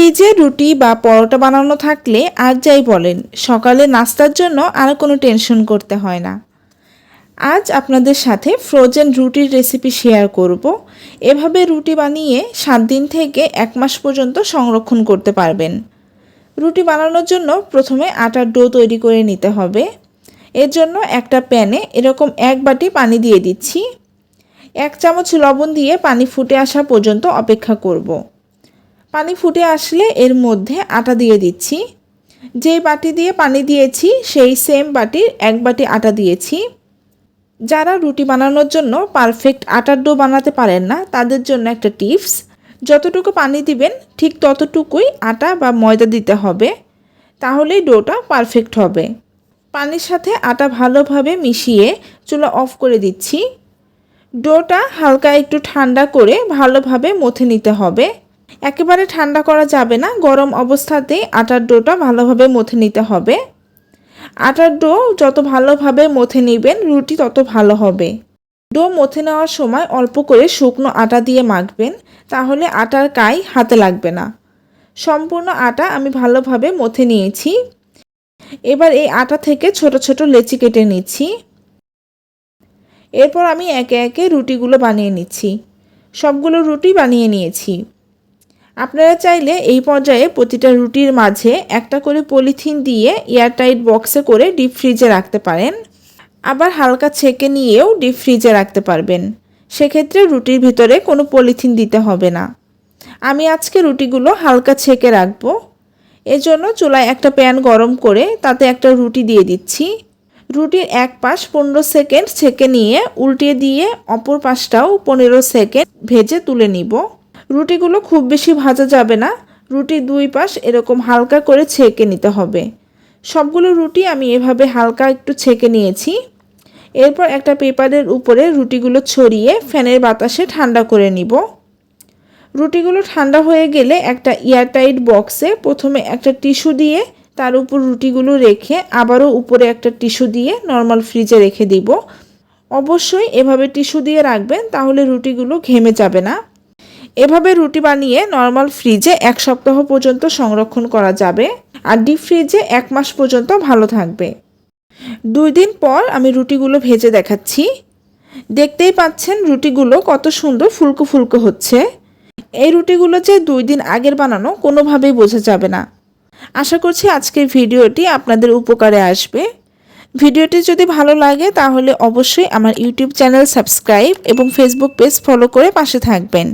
ফ্রিজে রুটি বা পরোটা বানানো থাকলে আর যাই বলেন, সকালে নাস্তার জন্য আর কোনো টেনশন করতে হয় না। আজ আপনাদের সাথে ফ্রোজেন রুটির রেসিপি শেয়ার করব। এভাবে রুটি বানিয়ে সাত দিন থেকে এক মাস পর্যন্ত সংরক্ষণ করতে পারবেন। রুটি বানানোর জন্য প্রথমে আটার ডো তৈরি করে নিতে হবে। এর জন্য একটা প্যানে এরকম এক বাটি পানি দিয়ে দিচ্ছি। এক চামচ লবণ দিয়ে পানি ফুটে আসা পর্যন্ত অপেক্ষা করব। পানি ফুটে আসলে এর মধ্যে আটা দিয়ে দিচ্ছি। যেই বাটি দিয়ে পানি দিয়েছি, সেই সেম বাটির এক বাটি আটা দিয়েছি। যারা রুটি বানানোর জন্য পারফেক্ট আটার ডো বানাতে পারেন না, তাদের জন্য একটা টিপস যতটুকু পানি দিবেন, ঠিক ততটুকুই আটা বা ময়দা দিতে হবে। তাহলেই ডোটা পারফেক্ট হবে। পানির সাথে আটা ভালোভাবে মিশিয়ে চুলা অফ করে দিচ্ছি। ডোটা হালকা একটু ঠান্ডা করে ভালোভাবে মথে নিতে হবে। একেবারে ঠান্ডা করা যাবে না। গরম অবস্থাতেই আটার ডোটা ভালোভাবে মথে নিতে হবে। আটার ডো যত ভালোভাবে মথে নেবেন, রুটি তত ভালো হবে। ডো মথে নেওয়ার সময় অল্প করে শুকনো আটা দিয়ে মাখবেন, তাহলে আটার কাই হাতে লাগবে না। সম্পূর্ণ আটা আমি ভালোভাবে মথে নিয়েছি। এবার এই আটা থেকে ছোট ছোট লেচি কেটে নিচ্ছি। এরপর আমি একে একে রুটিগুলো বানিয়ে নিচ্ছি। সবগুলো রুটি বানিয়ে নিয়েছি। আপনারা চাইলে এই পর্যায়ে প্রতিটা রুটির মাঝে একটা করে পলিথিন দিয়ে এয়ারটাইট বক্সে করে ডিপ ফ্রিজে রাখতে পারেন। আবার হালকা ছেঁকে নিয়েও ডিপ ফ্রিজে রাখতে পারবেন। সেক্ষেত্রে রুটির ভিতরে কোনো পলিথিন দিতে হবে না। আমি আজকে রুটিগুলো হালকা ছেঁকে রাখব। এজন্য চুলায় একটা প্যান গরম করে তাতে একটা রুটি দিয়ে দিচ্ছি। রুটির এক পাশ পনেরো সেকেন্ড ছেঁকে নিয়ে উল্টিয়ে দিয়ে অপর পাশটাও পনেরো সেকেন্ড ভেজে তুলে নিব। রুটিগুলো খুব বেশি ভাজা যাবে না। রুটির দুই পাশ এরকম হালকা করে ছেঁকে নিতে হবে। সবগুলো রুটি আমি এভাবে হালকা একটু ছেঁকে নিয়েছি। এরপর একটা পেপারের উপরে রুটিগুলো ছড়িয়ে ফ্যানের বাতাসে ঠান্ডা করে নিব। রুটিগুলো ঠান্ডা হয়ে গেলে একটা এয়ারটাইট বক্সে প্রথমে একটা টিস্যু দিয়ে তার উপর রুটিগুলো রেখে আবারও উপরে একটা টিস্যু দিয়ে নর্মাল ফ্রিজে রেখে দিব। অবশ্যই এভাবে টিস্যু দিয়ে রাখবেন তাহলে রুটিগুলো ঘেমে যাবে না। এভাবে রুটি বানিয়ে নর্মাল ফ্রিজে এক সপ্তাহ পর্যন্ত সংরক্ষণ করা যাবে আর ডিপ ফ্রিজে এক মাস পর্যন্ত ভালো থাকবে। দুই দিন পর আমি রুটিগুলো ভেজে দেখাচ্ছি। দেখতেই পাচ্ছেন রুটিগুলো কত সুন্দর ফুলকো ফুলকো হচ্ছে। এই রুটিগুলো যে দুই দিন আগের বানানো কোনোভাবেই বোঝা যাবে না। আশা করছি আজকের ভিডিওটি আপনাদের উপকারে আসবে। ভিডিওটি যদি ভালো লাগে তাহলে অবশ্যই আমার ইউটিউব চ্যানেল সাবস্ক্রাইব এবং ফেসবুক পেজ ফলো করে পাশে থাকবেন।